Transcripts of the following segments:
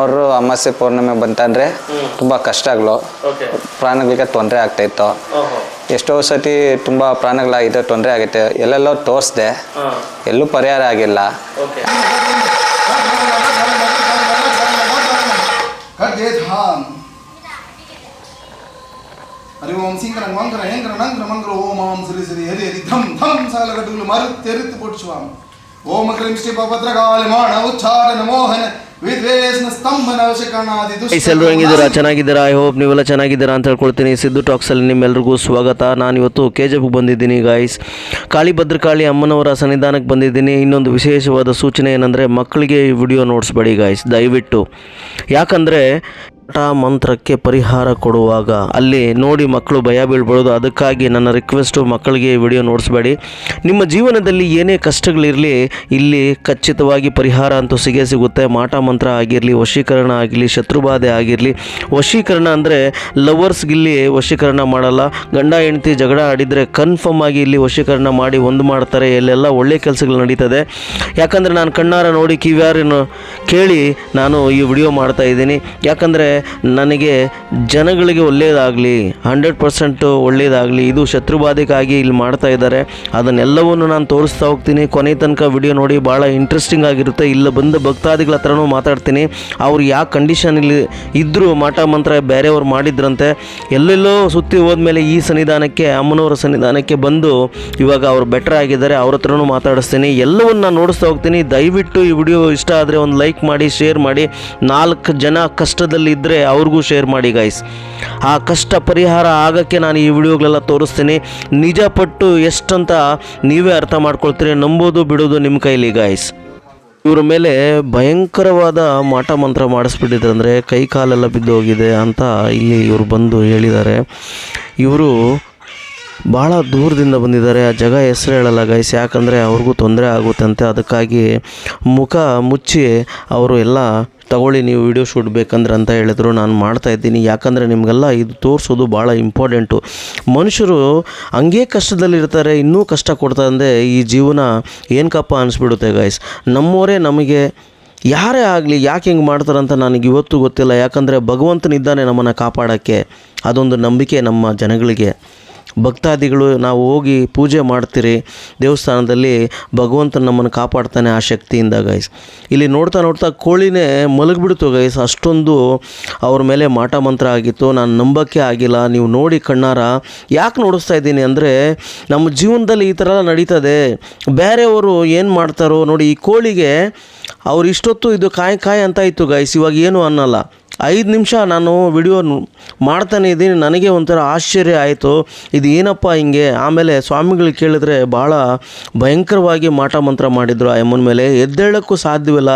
ಅವರು ಅಮಾವಾಸ್ಯೆ ಪೌರ್ಣಿಮೆ ಬಂತಂದ್ರೆ ತುಂಬಾ ಕಷ್ಟ ಓಕೆ ಪ್ರಾಣಗಳಿಗೆ ತೊಂದರೆ ಆಗ್ತಾ ಇತ್ತು. ಎಷ್ಟೋ ಸತಿ ತುಂಬ ಪ್ರಾಣಗಳಾಗಿದೆ ತೊಂದರೆ ಆಗುತ್ತೆ. ಎಲ್ಲೆಲ್ಲೋ ತೋರಿಸ್ದೆ. ಎಲ್ಲೂ ಪರಿಹಾರ ಆಗಿಲ್ಲ. ಹರಿ ಓಂ ಸಿಂಕರ ಮಂಕರ ಹೆಂಕರ ನಂಕರ ಮಂಕರ ಓಂ ಓಂ ಶ್ರೀ ಶ್ರೀ ಹರಿ ಹರಿ ಧಮ್ ಧಮ್ ಸಾಲಗಡುಗಳು ಕೊಟ್ಟು ಸ್ವಾಮಿ ಓಂ ಕ್ರೀಂ ಶ್ರೀ ಮಾಣ ಉಚ್ಚಾರಣ ಮೋಹನ ಎಲ್ಲರೂ ಹೆಂಗಿದ್ದೀರಾ? ಚೆನ್ನಾಗಿದ್ದೀರಾ? ಐ ಹೋಪ್ ನೀವೆಲ್ಲ ಚೆನ್ನಾಗಿದ್ದೀರಾ ಅಂತ ಹೇಳ್ಕೊಳ್ತೀನಿ. ಸಿದ್ದು ಟಾಕ್ಸಲ್ಲಿ ನಿಮ್ಮೆಲ್ರಿಗೂ ಸ್ವಾಗತ. ನಾನು ಇವತ್ತು ಕೆ ಜಿ ಬಂದಿದ್ದೀನಿ ಗಾಯ್ಸ್ ಕಾಳಿ ಭದ್ರಕಾಳಿ ಅಮ್ಮನವರ ಸನ್ನಿಧಾನಕ್ಕೆ ಬಂದಿದ್ದೀನಿ. ಇನ್ನೊಂದು ವಿಶೇಷವಾದ ಸೂಚನೆ ಏನಂದರೆ ಮಕ್ಕಳಿಗೆ ಈ ವಿಡಿಯೋ ನೋಡಿಸ್ಬೇಡಿ ಗಾಯ್ಸ್ ದಯವಿಟ್ಟು. ಯಾಕಂದರೆ ಪಾಠ ಮಂತ್ರಕ್ಕೆ ಪರಿಹಾರ ಕೊಡುವಾಗ. ಅಲ್ಲಿ ನೋಡಿ ಮಕ್ಕಳು ಭಯ ಬೀಳ್ಬಾರ್ದು. ಅದಕ್ಕಾಗಿ ನನ್ನ ರಿಕ್ವೆಸ್ಟು ಮಕ್ಕಳಿಗೆ ವಿಡಿಯೋ ನೋಡಿಸ್ಬೇಡಿ. ನಿಮ್ಮ ಜೀವನದಲ್ಲಿ ಏನೇ ಕಷ್ಟಗಳಿರಲಿ, ಇಲ್ಲಿ ಖಚಿತವಾಗಿ ಪರಿಹಾರ ಅಂತೂ ಸಿಗೇ ಸಿಗುತ್ತೆ. ಮಾಟ ಮಂತ್ರ ಆಗಿರಲಿ, ವಶೀಕರಣ ಆಗಿರಲಿ, ಶತ್ರುಬಾಧೆ ಆಗಿರಲಿ. ವಶೀಕರಣ ಅಂದರೆ ಲವರ್ಸ್ಗಿಲ್ಲಿ ವಶೀಕರಣ ಮಾಡಲ್ಲ. ಗಂಡ, ಹೆಂಡತಿ ಜಗಳ ಆಡಿದರೆ ಕನ್ಫರ್ಮ್ ಆಗಿ ಇಲ್ಲಿ ವಶೀಕರಣ ಮಾಡಿ ಒಂದು ಮಾಡ್ತಾರೆ. ಇಲ್ಲೆಲ್ಲ ಒಳ್ಳೆ ಕೆಲಸಗಳು ನಡೀತದೆ. ಯಾಕಂದರೆ ನಾನು ಕಣ್ಣಾರ ನೋಡಿ ಕಿವ್ಯಾರನ್ನು ಕೇಳಿ ನಾನು ಈ ವಿಡಿಯೋ ಮಾಡ್ತಾ ಇದ್ದೀನಿ. ಯಾಕಂದರೆ ನನಗೆ ಜನಗಳಿಗೆ ಒಳ್ಳೆಯದಾಗಲಿ, ಹಂಡ್ರೆಡ್ ಪರ್ಸೆಂಟು ಒಳ್ಳೆಯದಾಗಲಿ, ಇದು ಶತ್ರುಬಾಧೆಗಾಗಿ ಇಲ್ಲಿ ಮಾಡ್ತಾ ಇದ್ದಾರೆ. ಅದನ್ನೆಲ್ಲವನ್ನು ನಾನು ತೋರಿಸ್ತಾ ಹೋಗ್ತೀನಿ. ಕೊನೆ ತನಕ ವಿಡಿಯೋ ನೋಡಿ, ಭಾಳ ಇಂಟ್ರೆಸ್ಟಿಂಗ್ ಆಗಿರುತ್ತೆ. ಇಲ್ಲ ಬಂದ ಭಕ್ತಾದಿಗಳ ಹತ್ರನೂ ಮಾತಾಡ್ತೀನಿ. ಅವ್ರು ಯಾವ ಕಂಡೀಷನಲ್ಲಿ ಇದ್ದರೂ ಮಾಟ ಮಂತ್ರ ಬೇರೆಯವ್ರು ಮಾಡಿದ್ರಂತೆ. ಎಲ್ಲೆಲ್ಲೋ ಸುತ್ತಿ ಹೋದ್ಮೇಲೆ ಈ ಸನ್ನಿಧಾನಕ್ಕೆ, ಅಮ್ಮನವರ ಸನ್ನಿಧಾನಕ್ಕೆ ಬಂದು ಇವಾಗ ಅವರು ಬೆಟರ್ ಆಗಿದ್ದಾರೆ. ಅವ್ರ ಹತ್ರನೂ ಮಾತಾಡಿಸ್ತೀನಿ. ಎಲ್ಲವನ್ನು ನಾನು ನೋಡಿಸ್ತಾ ಹೋಗ್ತೀನಿ. ದಯವಿಟ್ಟು ಈ ವಿಡಿಯೋ ಇಷ್ಟ ಆದರೆ ಒಂದು ಲೈಕ್ ಮಾಡಿ ಶೇರ್ ಮಾಡಿ. ನಾಲ್ಕು ಜನ ಕಷ್ಟದಲ್ಲಿ ಇದ್ದರೆ ಅವ್ರಿಗೂ ಶೇರ್ ಮಾಡಿ ಗಾಯ್ಸ್ ಆ ಕಷ್ಟ ಪರಿಹಾರ ಆಗೋಕ್ಕೆ ನಾನು ಈ ವಿಡಿಯೋಗಳೆಲ್ಲ ತೋರಿಸ್ತೀನಿ. ನಿಜಪಟ್ಟು ಎಷ್ಟಂತ ನೀವೇ ಅರ್ಥ ಮಾಡ್ಕೊಳ್ತೀರಿ ನಂಬೋದು ಬಿಡೋದು ನಿಮ್ಮ ಕೈಲಿ ಗಾಯ್ಸ್ ಇವ್ರ ಮೇಲೆ ಭಯಂಕರವಾದ ಮಾಟ ಮಂತ್ರ ಮಾಡಿಸ್ಬಿಟ್ಟಿದ್ರು ಅಂದರೆ ಕೈ ಕಾಲೆಲ್ಲ ಬಿದ್ದು ಹೋಗಿದೆ ಅಂತ ಇಲ್ಲಿ ಇವರು ಬಂದು ಹೇಳಿದ್ದಾರೆ. ಇವರು ಭಾಳ ದೂರದಿಂದ ಬಂದಿದ್ದಾರೆ. ಆ ಜಗ ಹೆಸರು ಹೇಳಲ್ಲ ಗೈಸ್ ಯಾಕಂದರೆ ಅವ್ರಿಗೂ ತೊಂದರೆ ಆಗುತ್ತಂತೆ ಅದಕ್ಕಾಗಿ ಮುಖ ಮುಚ್ಚಿ ಅವರು ಎಲ್ಲ ತಗೊಳ್ಳಿ, ನೀವು ವಿಡಿಯೋ ಶೂಟ್ ಬೇಕಂದ್ರೆ ಅಂತ ಹೇಳಿದ್ರು. ನಾನು ಮಾಡ್ತಾ ಇದ್ದೀನಿ. ಯಾಕಂದರೆ ನಿಮಗೆಲ್ಲ ಇದು ತೋರಿಸೋದು ಭಾಳ ಇಂಪಾರ್ಟೆಂಟು ಮನುಷ್ಯರು ಹಂಗೆ ಕಷ್ಟದಲ್ಲಿರ್ತಾರೆ, ಇನ್ನೂ ಕಷ್ಟ ಕೊಡ್ತಾ ಅಂದರೆ ಈ ಜೀವನ ಏನಕ್ಕಪ್ಪ ಅನಿಸ್ಬಿಡುತ್ತೆ ಗಾಯ್ಸ್ ನಮ್ಮವರೇ ನಮಗೆ ಯಾರೇ ಆಗಲಿ ಯಾಕೆ ಹಿಂಗೆ ಮಾಡ್ತಾರಂತ ನನಗೆ ಇವತ್ತು ಗೊತ್ತಿಲ್ಲ. ಯಾಕಂದರೆ ಭಗವಂತನಿದ್ದಾನೆ ನಮ್ಮನ್ನು ಕಾಪಾಡೋಕ್ಕೆ. ಅದೊಂದು ನಂಬಿಕೆ ನಮ್ಮ ಜನಗಳಿಗೆ. ಭಕ್ತಾದಿಗಳು ನಾವು ಹೋಗಿ ಪೂಜೆ ಮಾಡ್ತೀರಿ ದೇವಸ್ಥಾನದಲ್ಲಿ ಭಗವಂತ ನಮ್ಮನ್ನು ಕಾಪಾಡ್ತಾನೆ ಆ ಶಕ್ತಿಯಿಂದ ಗೈಸ್ ಇಲ್ಲಿ ನೋಡ್ತಾ ನೋಡ್ತಾ ಕೋಳಿನೇ ಮಲಗಿಬಿಡ್ತು ಗೈಸ್ ಅಷ್ಟೊಂದು ಅವ್ರ ಮೇಲೆ ಮಾಟ ಮಂತ್ರ ಆಗಿತ್ತು. ನಾನು ನಂಬಕ್ಕೆ ಆಗಿಲ್ಲ. ನೀವು ನೋಡಿ ಕಣ್ಣಾರ. ಯಾಕೆ ನೋಡಿಸ್ತಾ ಇದ್ದೀನಿ ಅಂದರೆ ನಮ್ಮ ಜೀವನದಲ್ಲಿ ಈ ಥರ ಎಲ್ಲ ನಡೀತದೆ. ಬೇರೆಯವರು ಏನು ಮಾಡ್ತಾರೋ ನೋಡಿ ಈ ಕೋಳಿಗೆ ಅವ್ರು ಇಷ್ಟೊತ್ತು ಇದು ಕಾಯಿ ಕಾಯಿ ಅಂತ ಇತ್ತು ಗೈಸ್ ಇವಾಗ ಏನು ಅನ್ನಲ್ಲ. ಐದು ನಿಮಿಷ ನಾನು ವಿಡಿಯೋ ಮಾಡ್ತಾನೆ ಇದ್ದೀನಿ. ನನಗೆ ಒಂಥರ ಆಶ್ಚರ್ಯ ಆಯಿತು. ಇದು ಏನಪ್ಪ ಹಿಂಗೆ? ಆಮೇಲೆ ಸ್ವಾಮಿಗಳು ಕೇಳಿದ್ರೆ ಭಾಳ ಭಯಂಕರವಾಗಿ ಮಾಟ ಮಂತ್ರ ಮಾಡಿದರು ಆ ಅಮ್ಮನ ಮೇಲೆ. ಎದ್ದೇಳೋಕ್ಕೂ ಸಾಧ್ಯವಿಲ್ಲ.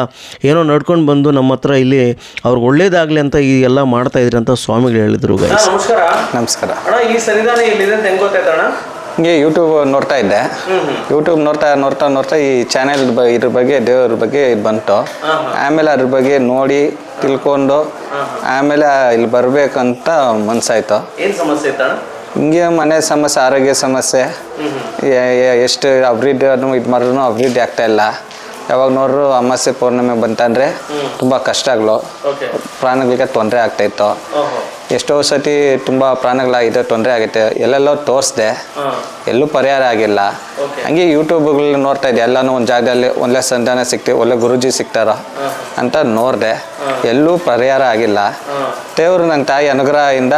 ಏನೋ ನಡ್ಕೊಂಡು ಬಂದು ನಮ್ಮ ಹತ್ರ ಇಲ್ಲಿ ಅವ್ರಿಗೆ ಒಳ್ಳೇದಾಗಲಿ ಅಂತ ಈ ಎಲ್ಲ ಮಾಡ್ತಾ ಇದ್ರಿ ಅಂತ ಸ್ವಾಮಿಗಳು ಹೇಳಿದರು ನಮಸ್ಕಾರ. ನಮಸ್ಕಾರ. ಅಣ್ಣ ಈ ಸನ್ನಿಧಾನ ಇಲ್ಲಿದೆ ಅಂತ ಹೆಂಗ್ ಹಿಂಗೆ ಯೂಟ್ಯೂಬ್ ನೋಡ್ತಾ ಇದ್ದೆ. ಯೂಟ್ಯೂಬ್ ನೋಡ್ತಾ ನೋಡ್ತಾ ನೋಡ್ತಾ ಈ ಚಾನೆಲ್ ಇದ್ರ ಬಗ್ಗೆ ದೇವ್ರ ಬಗ್ಗೆ ಇದು ಬಂತು. ಆಮೇಲೆ ಅದ್ರ ಬಗ್ಗೆ ನೋಡಿ ತಿಳ್ಕೊಂಡು ಆಮೇಲೆ ಇಲ್ಲಿ ಬರ್ಬೇಕಂತ ಮನ್ಸಾಯ್ತು. ಏನ್ ಸಮಸ್ಯೆ ಹಿಂಗೆ ಮನೆ ಸಮಸ್ಯೆ ಆರೋಗ್ಯ ಸಮಸ್ಯೆ. ಎಷ್ಟು ಅಭಿವೃದ್ಧಿ ಇದು ಮಾಡಿದ್ರು ಅಭಿವೃದ್ಧಿ ಆಗ್ತಾ ಇಲ್ಲ. ಯಾವಾಗ ನೋಡ್ರು ಅಮಾವಾಸ್ಯೆ ಪೌರ್ಣಿಮೆ ಬಂತಂದ್ರೆ ತುಂಬ ಕಷ್ಟಗಳು ಪ್ರಾಣಗಳಿಗೆ ತೊಂದರೆ ಆಗ್ತಾಯಿತ್ತು ಎಷ್ಟೋ ಸತಿ ತುಂಬ ಪ್ರಾಣಗಳಾಗಿದೆ ತೊಂದರೆ ಆಗುತ್ತೆ. ಎಲ್ಲೆಲ್ಲೋ ತೋರಿಸ್ದೆ. ಎಲ್ಲೂ ಪರಿಹಾರ ಆಗಿಲ್ಲ. ಹಂಗೆ ಯೂಟ್ಯೂಬ್ಗಳು ನೋಡ್ತಾ ಇದ್ದೆ. ಎಲ್ಲಾನು ಒಂದು ಜಾಗದಲ್ಲಿ ಒಳ್ಳೆ ಸಂಧಾನ ಸಿಕ್ತಿ ಒಳ್ಳೆ ಗುರುಜಿ ಸಿಗ್ತಾರ ಅಂತ ನೋಡಿದೆ. ಎಲ್ಲೂ ಪರಿಹಾರ ಆಗಿಲ್ಲ. ದೇವರು ನನ್ನ ತಾಯಿ ಅನುಗ್ರಹದಿಂದ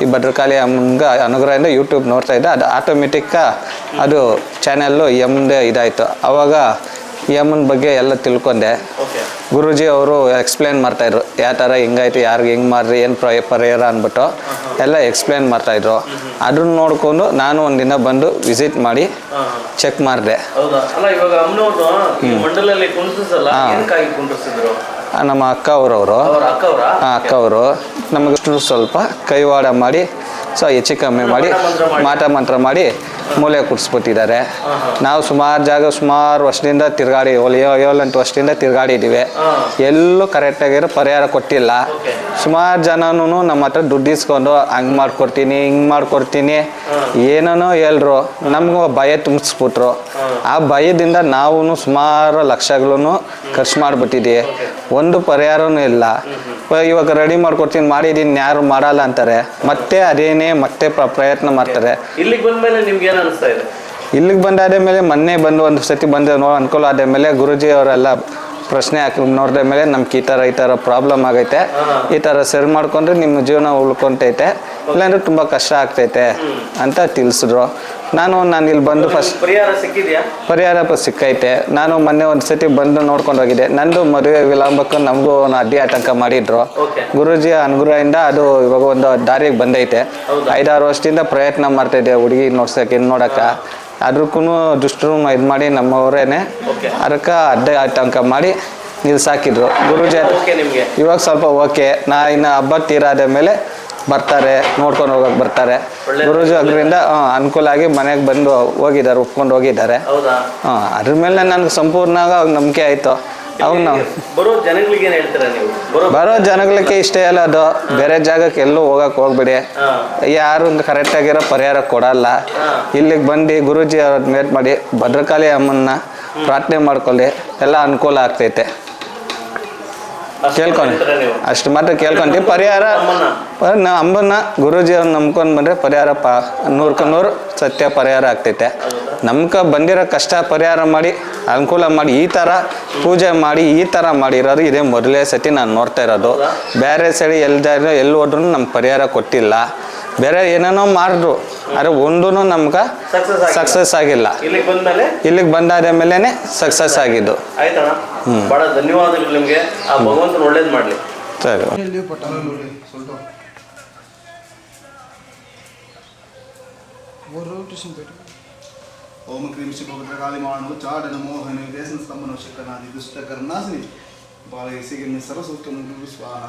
ಈ ಭದ್ರಕಾಳಿ ಅಮ್ಮಂಗ ಅನುಗ್ರಹದಿಂದ ಯೂಟ್ಯೂಬ್ ನೋಡ್ತಾ ಇದ್ದೆ. ಅದು ಆಟೋಮೆಟಿಕ್ಕ ಅದು ಚಾನೆಲ್ಲು ಎಮ್ದೇ ಇದಾಯಿತು. ಎಮ್ಮನ ಬಗ್ಗೆ ಎಲ್ಲ ತಿಳ್ಕೊಂಡೆ. ಗುರುಜಿ ಅವರು ಎಕ್ಸ್ಪ್ಲೇನ್ ಮಾಡ್ತಾಯಿದ್ರು ಯಾವ ಥರ ಹಿಂಗಾಯ್ತು ಯಾರಿಗೆ ಹಿಂಗೆ ಮಾಡ್ರಿ ಏನು ಪ್ರ ಪರಿಹಾರ ಅಂದ್ಬಿಟ್ಟು ಎಲ್ಲ ಎಕ್ಸ್ಪ್ಲೇನ್ ಮಾಡ್ತಾಯಿದ್ರು ಅದನ್ನ ನೋಡ್ಕೊಂಡು ನಾನು ಒಂದಿನ ಬಂದು ವಿಸಿಟ್ ಮಾಡಿ ಚೆಕ್ ಮಾಡಿದೆ. ನಮ್ಮ ಅಕ್ಕ ಅವರವರು ಹಾಂ. ಅಕ್ಕವ್ರ? ಅಕ್ಕ ಅವರು ನಮಗೆ ಸ್ವಲ್ಪ ಕೈವಾಡ ಮಾಡಿ ಸೊ ಹೆಚ್ಚು ಕಮ್ಮಿ ಮಾಡಿ ಮಾಟ ಮಂತ್ರ ಮಾಡಿ ಮೂಲೆ ಕುಡಿಸ್ಬಿಟ್ಟಿದ್ದಾರೆ. ನಾವು ಸುಮಾರು ಜಾಗ ಸುಮಾರು ವರ್ಷದಿಂದ ತಿರ್ಗಾಡಿ ಏಳು ಏಳೆಂಟು ವರ್ಷದಿಂದ ತಿರುಗಾಡಿದ್ದೀವಿ ಎಲ್ಲೂ ಕರೆಕ್ಟಾಗಿರೋ ಪರಿಹಾರ ಕೊಟ್ಟಿಲ್ಲ. ಸುಮಾರು ಜನನೂ ನಮ್ಮ ಹತ್ರ ದುಡ್ಡು ಇಸ್ಕೊಂಡು ಹಂಗೆ ಮಾಡ್ಕೊಡ್ತೀನಿ, ಹಿಂಗೆ ಮಾಡ್ಕೊಡ್ತೀನಿ. ಏನೇನೋ ಹೇಳ್ರು, ನಮಗೂ ಭಯ ತುಂಬಿಸ್ಬಿಟ್ರು. ಆ ಭಯದಿಂದ ನಾವು ಸುಮಾರು ಲಕ್ಷಗಳೂ ಖರ್ಚು ಮಾಡಿಬಿಟ್ಟಿದ್ದೀವಿ ಒಂದು ಪರಿಹಾರನೂ ಇಲ್ಲ. ಇವಾಗ ರೆಡಿ ಮಾಡ್ಕೊಡ್ತೀನಿ ಮಾಡಿದ್ದೀನಿ ಯಾರು ಮಾಡಲ್ಲ ಅಂತಾರೆ. ಮತ್ತೆ ಅದೇನೇ ಮತ್ತೆ ಪ್ರ- ಪ್ರಯತ್ನ ಮಾಡ್ತಾರೆ. ಇಲ್ಲಿಗೆ ಬಂದ್ಮೇಲೆ ನಿಮ್ಗೆ ಏನ್ ಅನಿಸ್ತಾ ಇದೆ? ಇಲ್ಲಿಗೆ ಬಂದಾದ ಮೇಲೆ ಮೊನ್ನೆ ಬಂದು ಒಂದು ಸತಿ ಬಂದು ನೋ ಅನುಕೂಲ ಆದ ಮೇಲೆ ಗುರುಜಿ ಅವರೆಲ್ಲ ಪ್ರಶ್ನೆ ಹಾಕಿ ನೋಡಿದ ಮೇಲೆ ನಮ್ಗೆ ಈ ಥರ ಈ ಥರ ಪ್ರಾಬ್ಲಮ್ ಆಗೈತೆ. ಈ ಥರ ಸರಿ ಮಾಡ್ಕೊಂಡ್ರೆ ನಿಮ್ಮ ಜೀವನ ಉಳ್ಕೊತೈತೆ. ಇಲ್ಲಾಂದ್ರೆ ತುಂಬ ಕಷ್ಟ ಆಗ್ತೈತೆ ಅಂತ ತಿಳಿಸಿದ್ರು. ನಾನು ನಾನು ಇಲ್ಲಿ ಬಂದು ಫಸ್ಟ್ ಪರಿಹಾರ ಸಿಕ್ಕೈತೆ. ನಾನು ಮೊನ್ನೆ ಒಂದು ಸತಿ ಬಂದು ನೋಡ್ಕೊಂಡು ಹೋಗಿದ್ದೆ. ನಂದು ಮದುವೆ ವಿಳಂಬಕ್ಕೂ ನಮಗೂ ಒಂದು ಅಡ್ಡಿ ಆತಂಕ ಮಾಡಿದ್ರು. ಗುರುಜಿಯ ಗುರುಜಿ ಅನುಗ್ರಹದಿಂದ ಅದು ಇವಾಗ ಒಂದು ದಾರಿಗೆ ಬಂದೈತೆ. ಐದಾರು ವರ್ಷದಿಂದ ಪ್ರಯತ್ನ ಮಾಡ್ತಾ ಇದ್ದೆ ಹುಡುಗಿ ನೋಡ್ಸಕ್ಕೆ ನೋಡಕ್ಕ. ಅದಕ್ಕೂ ದುಷ್ಟರು ಇದು ಮಾಡಿ ನಮ್ಮವರೇನೆ. ಅದಕ್ಕೆ ಅಡ್ಡ ಆತಂಕ ಮಾಡಿ ನಿಲ್ಸಾಕಿದ್ರು ಗುರುಜಿ ಇವಾಗ ಸ್ವಲ್ಪ ಓಕೆ ನಾ ಇನ್ನು ಹಬ್ಬ ತೀರಾದ ಮೇಲೆ ಬರ್ತಾರೆ ನೋಡ್ಕೊಂಡು ಹೋಗಕ್ಕೆ ಬರ್ತಾರೆ. ಗುರುಜಿ ಅದರಿಂದ ಅನುಕೂಲ ಆಗಿ ಮನೆಗೆ ಬಂದು ಹೋಗಿದ್ದಾರೆ ಒಪ್ಕೊಂಡು ಹೋಗಿದ್ದಾರೆ. ಹಾಂ ಅದ್ರ ಮೇಲೆ ನನಗೆ ಸಂಪೂರ್ಣ ನಂಬಿಕೆ ಆಯಿತು. ಅವಾಗ ನಾವು. ಬರೋ ಜನಗಳಿಗೆ ಏನ್ ಹೇಳ್ತೀರಾ ನೀವು? ಬರೋ ಬರೋ ಜನಗಳಿಗೆ ಇಷ್ಟ ಅದು. ಬೇರೆ ಜಾಗಕ್ಕೆ ಎಲ್ಲೂ ಹೋಗಕ್ಕೆ ಹೋಗ್ಬೇಡಿ. ಒಂದು ಯಾರು ಕರೆಕ್ಟಾಗಿರೋ ಪರಿಹಾರ ಕೊಡಲ್ಲ. ಇಲ್ಲಿಗೆ ಬಂದು ಗುರುಜಿ ಅವ್ರ ಮೇಟ್ ಮಾಡಿ ಭದ್ರಕಾಳಿ ಅಮ್ಮನ್ನ ಪ್ರಾರ್ಥನೆ ಮಾಡ್ಕೊಳ್ಳಿ. ಎಲ್ಲ ಅನುಕೂಲ ಆಗ್ತೈತೆ. ಕೇಳ್ಕೊಂಡು. ಅಷ್ಟು ಮಾತ್ರ ಕೇಳ್ಕೊಂತೀವಿ ಪರಿಹಾರ ಅಮ್ಮನ್ನ? ನಾ ಅಂಬನ್ನ ಗುರೂಜಿಯವ್ರನ್ನ ನಂಬ್ಕೊಂಡು ಬಂದರೆ ಪರಿಹಾರ ಪಾ ನೂರಕ್ಕೆ ನೂರು ಸತ್ಯ ಪರಿಹಾರ ಆಗ್ತೈತೆ. ನಮ್ಗೆ ಬಂದಿರೋ ಕಷ್ಟ ಪರಿಹಾರ ಮಾಡಿ ಅನುಕೂಲ ಮಾಡಿ ಈ ಥರ ಪೂಜೆ ಮಾಡಿ ಈ ಥರ ಮಾಡಿರೋದು ಇದೇ ಮೊದಲೇ ಸತಿ ನಾನು ನೋಡ್ತಾ ಇರೋದು. ಬೇರೆ ಸೈಡ್ ಎಲ್ಲಿ ಎಲ್ಲಿ ಹೋದ್ರೂ ನಮ್ಗೆ ಪರಿಹಾರ ಕೊಟ್ಟಿಲ್ಲ. ಬೇರೆ ಏನೇನೋ ಮಾಡಿದ್ರು ಅರೆ ಒಂದೂ ನಮ್ಗೆ ಸಕ್ಸಸ್ ಆಗಿಲ್ಲ. ಇಲ್ಲಿಗೆ ಬಂದಾದ ಮೇಲೇ ಸಕ್ಸಸ್ ಆಗಿದ್ದು. ಹ್ಞೂ ಭಾಳ ಧನ್ಯವಾದಗಳು ನಿಮಗೆ. ಆ ಭಗವಂತನ ಒಳ್ಳೇದು ಮಾಡಲಿ. ಸರಿ. ಓಂ ಕ್ರೀಮ್ ಶಿವಭದ್ರ ಕಾಲಿ ಮಾಡು ಚಾಡನ ಮೋಹನ ದೇಶನ ಸ್ತಂಭನ ಶಕ್ಕನಾದಿ ದುಷ್ಟ ಕರ್ಣಾಸಿನಿ ಬಾಲ ಎಸಿಗೆ ಸರ್ವಸೂಕ್ತ ಸ್ವಾಹ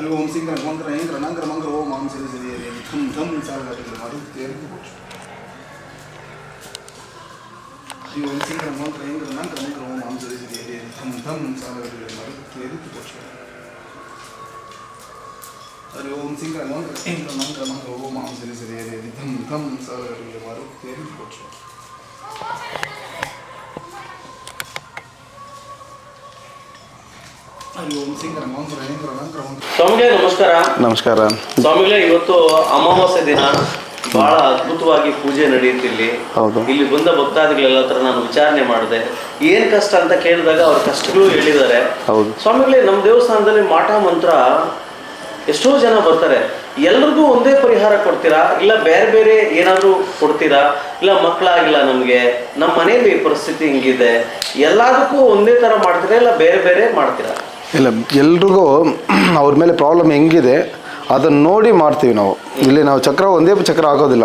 ಹರಿ ಓಂ ಸಿಂಗ್ರ ಮಂಗ್ರ ಇಂಗ್ರ ನಂಗ್ರ ಮಂಗ್ರ ಓಂ ಮಾಂ ಸಿರಿ ಸಿರಿ ಹರಿ ಥಮ್ ಥಮ್ ಸಾಗರ ಮಾರು ತೇರು ಹರಿ ಓಂ ಸಿಂಗ್ರ ಮಂಗ್ರ ಇಂಗ್ರ ನಂಗ್ರ ಮಂಗ್ರ ಓಂ ಮಾಂ ಸಿರಿ ಸಿರಿ ಹರಿ ಥಮ್ ಥಮ್ ಸಾಗರ ಮಾರು ತೇರು ಹರಿ ಓಂ ಸಿಂಗ್ರ ಮಂಗ್ರ ಇಂಗ್ರ ನಂಗ್ರ ಮಂಗ್ರ ಓಂ ಮಾಂ ಸಿರಿ ಸಿರಿ ಹರಿ ಥಮ್ ಥಮ್ ಸಾಗರ ಮಾರು ತೇರು ಹರಿ ಓಂ ಸಿಂಗ್ರ ಮಂಗ್ರ ಇಂಗ್ರ ನಂಗ್ರ ಮಂಗ್ರ ಸ್ವಾಮಿಗಳೇ ನಮಸ್ಕಾರ. ನಮಸ್ಕಾರ. ಸ್ವಾಮಿಗಳೇ ಇವತ್ತು ಅಮಾವಾಸ್ಯೆ ದಿನ. ಬಹಳ ಅದ್ಭುತವಾಗಿ ಪೂಜೆ ನಡೆಯುತ್ತಿಲ್ಲಿ ಹೌದು. ಇಲ್ಲಿ ಬಂದ ಭಕ್ತಾದಿಗಳೆಲ್ಲ ಹತ್ರ ನಾನು ವಿಚಾರಣೆ ಮಾಡಿದೆ. ಏನ್ ಕಷ್ಟ ಅಂತ ಕೇಳಿದಾಗ ಅವ್ರ ಕಷ್ಟಗಳು ಹೇಳಿದ್ದಾರೆ. ಹೌದು. ಸ್ವಾಮಿಗಳೇ ನಮ್ಮ ದೇವಸ್ಥಾನದಲ್ಲಿ ಮಾಟ ಮಂತ್ರ ಎಷ್ಟೋ ಜನ ಬರ್ತಾರೆ. ಎಲ್ರಿಗೂ ಒಂದೇ ಪರಿಹಾರ ಕೊಡ್ತೀರಾ? ಇಲ್ಲ ಬೇರೆ ಬೇರೆ ಏನಾದರೂ ಕೊಡ್ತೀರಾ? ಇಲ್ಲ ಮಕ್ಕಳಾಗಿಲ್ಲ ನಮಗೆ. ನಮ್ಮ ಮನೆಯಲ್ಲಿ ಪರಿಸ್ಥಿತಿ ಹಿಂಗಿದೆ. ಎಲ್ಲದಕ್ಕೂ ಒಂದೇ ತರ ಮಾಡ್ತೀರಾ? ಇಲ್ಲ ಬೇರೆ ಬೇರೆ ಮಾಡ್ತೀರಾ? ಇಲ್ಲ ಎಲ್ರಿಗೂ ಅವ್ರ ಮೇಲೆ ಪ್ರಾಬ್ಲಮ್ ಹೆಂಗಿದೆ ಅದನ್ನು ನೋಡಿ ಮಾಡ್ತೀವಿ ನಾವು. ಇಲ್ಲಿ ನಾವು ಚಕ್ರ ಒಂದೇ ಚಕ್ರ ಹಾಕೋದಿಲ್ಲ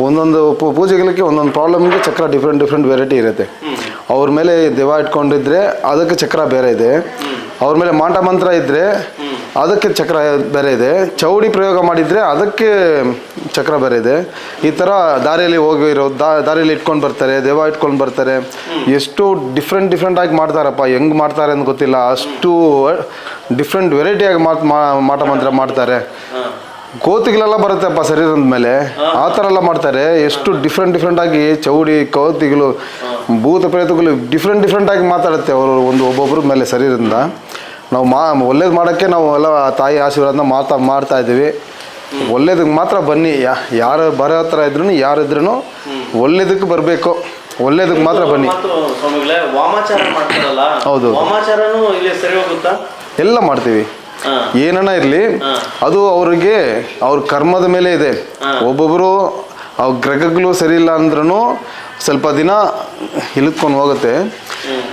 ಒಂದೊಂದು ಪೂ- ಪೂಜೆಗಳಿಗೆ ಒಂದೊಂದು ಪ್ರಾಬ್ಲಮ್ಗೆ ಚಕ್ರ ಡಿಫ್ರೆಂಟ್ ಡಿಫ್ರೆಂಟ್ ವೆರೈಟಿ ಇರುತ್ತೆ. ಅವ್ರ ಮೇಲೆ ದೇವ ಇಟ್ಕೊಂಡಿದ್ರೆ ಅದಕ್ಕೆ ಚಕ್ರ ಬೇರೆ ಇದೆ. ಅವ್ರ ಮೇಲೆ ಮಾಂಟ ಮಂತ್ರ ಇದ್ದರೆ ಅದಕ್ಕೆ ಚಕ್ರ ಬೇರೆ ಇದೆ. ಚೌಡಿ ಪ್ರಯೋಗ ಮಾಡಿದರೆ ಅದಕ್ಕೆ ಚಕ್ರ ಬೇರೆ ಇದೆ. ಈ ಥರ ದಾರಿಯಲ್ಲಿ ಹೋಗಿರೋ ದಾರಿಯಲ್ಲಿ ಇಟ್ಕೊಂಡು ಬರ್ತಾರೆ, ದೇವ ಇಟ್ಕೊಂಡು ಬರ್ತಾರೆ. ಎಷ್ಟು ಡಿಫ್ರೆಂಟ್ ಡಿಫ್ರೆಂಟಾಗಿ ಮಾಡ್ತಾರಪ್ಪ, ಹೆಂಗೆ ಮಾಡ್ತಾರೆ ಅಂತ ಗೊತ್ತಿಲ್ಲ. ಅಷ್ಟು ಡಿಫ್ರೆಂಟ್ ವೆರೈಟಿಯಾಗಿ ಮಾತು ಮಾಟ ಮಂತ್ರ ಮಾಡ್ತಾರೆ. ಕೋತಿಗಳೆಲ್ಲ ಬರುತ್ತೆಪ್ಪ ಶರೀರದ ಮೇಲೆ. ಆ ಥರ ಎಲ್ಲ ಮಾಡ್ತಾರೆ. ಎಷ್ಟು ಡಿಫ್ರೆಂಟ್ ಡಿಫ್ರೆಂಟಾಗಿ ಚೌಡಿ, ಕೋತಿಗಳು, ಭೂತ ಪ್ರೇತಗಳು ಡಿಫ್ರೆಂಟ್ ಡಿಫ್ರೆಂಟಾಗಿ ಮಾತಾಡುತ್ತೆ ಅವರು ಒಂದು ಒಬ್ಬೊಬ್ಬರ ಮೇಲೆ ಶರೀರದಿಂದ. ನಾವು ಮಾ ಒಳ್ಳೇದು ಮಾಡೋಕ್ಕೆ ನಾವು ಎಲ್ಲ ತಾಯಿ ಆಶೀರ್ವಾದನ ಮಾತಾ ಮಾಡ್ತಾ ಇದ್ದೀವಿ. ಒಳ್ಳೇದಕ್ಕೆ ಮಾತ್ರ ಬನ್ನಿ ಯಾ ಯಾರು ಬರೋ ಹತ್ರ ಇದ್ರೂ ಯಾರಿದ್ರೂ ಒಳ್ಳೇದಕ್ಕೆ ಬರಬೇಕು. ಒಳ್ಳೇದಕ್ಕೆ ಮಾತ್ರ ಬನ್ನಿ. ಸ್ವಾಮಿಗಳೇ ವಾಮಾಚಾರ ಮಾಡ್ತಾರಲ್ಲ ಹೌದು. ವಾಮಾಚಾರನೂ ಇಲ್ಲಿ ಸರಿ ಹೋಗುತ್ತಾ? ಎಲ್ಲ ಮಾಡ್ತೀವಿ. ಏನನ ಏನನ್ನ ಇರಲಿ ಅದು ಅವ್ರಿಗೆ ಅವ್ರ ಕರ್ಮದ ಮೇಲೆ ಇದೆ. ಒಬ್ಬೊಬ್ಬರು ಅವ್ರ ಗ್ರಹಗಳು ಸರಿ ಇಲ್ಲ ಅಂದ್ರೂ ಸ್ವಲ್ಪ ದಿನ ಇಳಿದ್ಕೊಂಡು ಹೋಗುತ್ತೆ.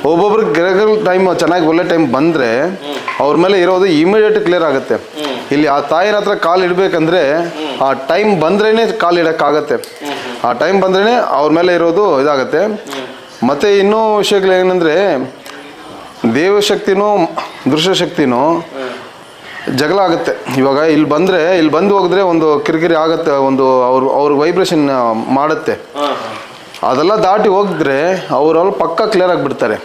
ಒಬ್ಬೊಬ್ರಿಗೆ ಗ್ರಹಗಳ ಟೈಮ್ ಚೆನ್ನಾಗಿ ಒಳ್ಳೆ ಟೈಮ್ ಬಂದರೆ ಅವ್ರ ಮೇಲೆ ಇರೋದು ಇಮಿಡಿಯೇಟ್ ಕ್ಲಿಯರ್ ಆಗುತ್ತೆ. ಇಲ್ಲಿ ಆ ತಾಯಿನ ಹತ್ರ ಕಾಲು ಇಡಬೇಕಂದ್ರೆ ಆ ಟೈಮ್ ಬಂದ್ರೇ ಕಾಲು ಇಡೋಕ್ಕಾಗತ್ತೆ. ಆ ಟೈಮ್ ಬಂದ್ರೇನೆ ಅವ್ರ ಮೇಲೆ ಇರೋದು ಇದಾಗತ್ತೆ. ಮತ್ತು ಇನ್ನೂ ವಿಷಯಗಳು ಏನಂದರೆ ದೇವಶಕ್ತಿನೂ ದೃಶ್ಯಶಕ್ತಿನೂ ಜಗಳ ಆಗುತ್ತೆ. ಇವಾಗ ಇಲ್ಲಿ ಬಂದರೆ, ಇಲ್ಲಿ ಬಂದು ಹೋಗಿದ್ರೆ ಒಂದು ಕಿರಿಕಿರಿ ಆಗುತ್ತೆ, ಒಂದು ಅವ್ರ ಅವ್ರ ವೈಬ್ರೇಷನ್ ಮಾಡುತ್ತೆ. ಅದೆಲ್ಲ ದಾಟಿ ಹೋಗಿದ್ರೆ ಅವರಲ್ಲಿ ಪಕ್ಕ ಕ್ಲಿಯರ್ ಆಗಿಬಿಡ್ತಾರೆ.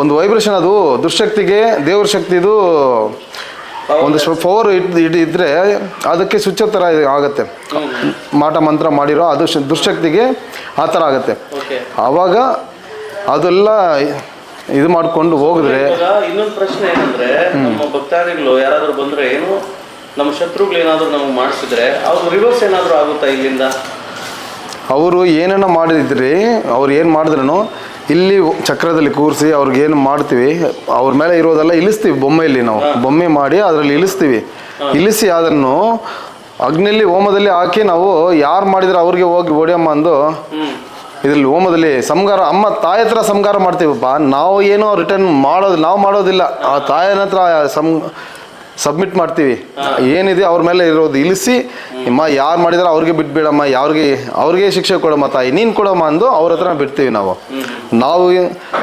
ಒಂದು ವೈಬ್ರೇಷನ್ ಅದು ದುರ್ಶಕ್ತಿಗೆ ದೇವ್ರ ಶಕ್ತಿದು ಒಂದು ಪವರ್ ಇದ್ರೆ ಅದಕ್ಕೆ ಸ್ವಿಚ್ ಥರ ಆಗುತ್ತೆ. ಮಾಟ ಮಂತ್ರ ಮಾಡಿರೋ ಅದು ದುರ್ಶಕ್ತಿಗೆ ಆ ಥರ ಆಗುತ್ತೆ. ಆವಾಗ ಅದೆಲ್ಲ ಇದು ಮಾಡಿಕೊಂಡು ಹೋಗಿದ್ರೆ ಇನ್ನೊಂದು ಪ್ರಶ್ನೆ ಏನಂದ್ರೆ ನಮ್ಮ ಭಕ್ತಾದಿಗಳು ಯಾರಾದರೂ ಬಂದ್ರೆ ಏನು ನಮ್ಮ ಶತ್ರುಗಳು ಏನಾದರೂ ನಮ್ಗೆ ಮಾಡಿಸಿದ್ರೆ ಅವ್ರು ರಿವರ್ಸ್ ಏನಾದರೂ ಆಗುತ್ತಾ ಇಲ್ಲಿಂದ? ಅವರು ಏನನ್ನ ಮಾಡಿದ್ರಿ ಅವ್ರು ಏನು ಮಾಡಿದ್ರು ಇಲ್ಲಿ ಚಕ್ರದಲ್ಲಿ ಕೂರಿಸಿ ಅವ್ರಿಗೆ ಏನು ಮಾಡ್ತೀವಿ ಅವ್ರ ಮೇಲೆ ಇರೋದೆಲ್ಲ ಇಳಿಸ್ತೀವಿ ಬೊಮ್ಮೆಯಲ್ಲಿ ನಾವು. ಬೊಮ್ಮೆ ಮಾಡಿ ಅದರಲ್ಲಿ ಇಳಿಸ್ತೀವಿ. ಇಳಿಸಿ ಅದನ್ನು ಅಗ್ನಿಯಲ್ಲಿ ಹೋಮದಲ್ಲಿ ಹಾಕಿ ನಾವು ಯಾರು ಮಾಡಿದ್ರೆ ಅವ್ರಿಗೆ ಹೋಗಿ ಓಡಿಯಮ್ಮ ಅಂದು ಇದರಲ್ಲಿ ಹೋಮದಲ್ಲಿ ಸಂಗಾರ ಅಮ್ಮ ತಾಯಿ ಹತ್ರ ಸಂಗಾರ ಮಾಡ್ತೀವಪ್ಪ ನಾವು ಏನೋ ರಿಟರ್ನ್ ಮಾಡೋದು ನಾವು ಮಾಡೋದಿಲ್ಲ. ಆ ತಾಯಿನ ಹತ್ರ ಸಂ ಸಬ್ಮಿಟ್ ಮಾಡ್ತೀವಿ. ಏನಿದೆ ಅವ್ರ ಮೇಲೆ ಇರೋದು ಇಳಿಸಿ. ಅಮ್ಮ, ಯಾರು ಮಾಡಿದಾರೆ ಅವ್ರಿಗೆ ಬಿಟ್ಬಿಡಮ್ಮ ಯಾರಿಗೆ ಅವ್ರಿಗೆ ಶಿಕ್ಷೆ ಕೊಡಮ್ಮ ತಾಯಿ, ನೀನು ಕೊಡಮ್ಮ ಅಂದು ಅವ್ರ ಹತ್ರ ಬಿಡ್ತೀವಿ ನಾವು. ನಾವು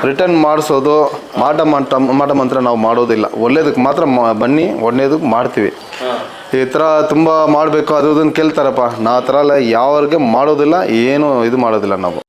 ರಿಟರ್ನ್ ಮಾಡಿಸೋದು ಮಾಟ ಮಂಟ ಮಾಟ ಮಂತ್ರ ನಾವು ಮಾಡೋದಿಲ್ಲ. ಒಳ್ಳೇದಕ್ಕೆ ಮಾತ್ರ ಬನ್ನಿ ಒಳ್ಳೆಯದಕ್ಕೆ ಮಾಡ್ತೀವಿ. ಈ ಥರ ತುಂಬ ಮಾಡಬೇಕು, ಅದು ಇದನ್ನು ಕೇಳ್ತಾರಪ್ಪ. ನಾ ಥರ ಎಲ್ಲ ಯಾವ್ರಿಗೆ ಮಾಡೋದಿಲ್ಲ, ಏನು ಇದು ಮಾಡೋದಿಲ್ಲ ನಾವು.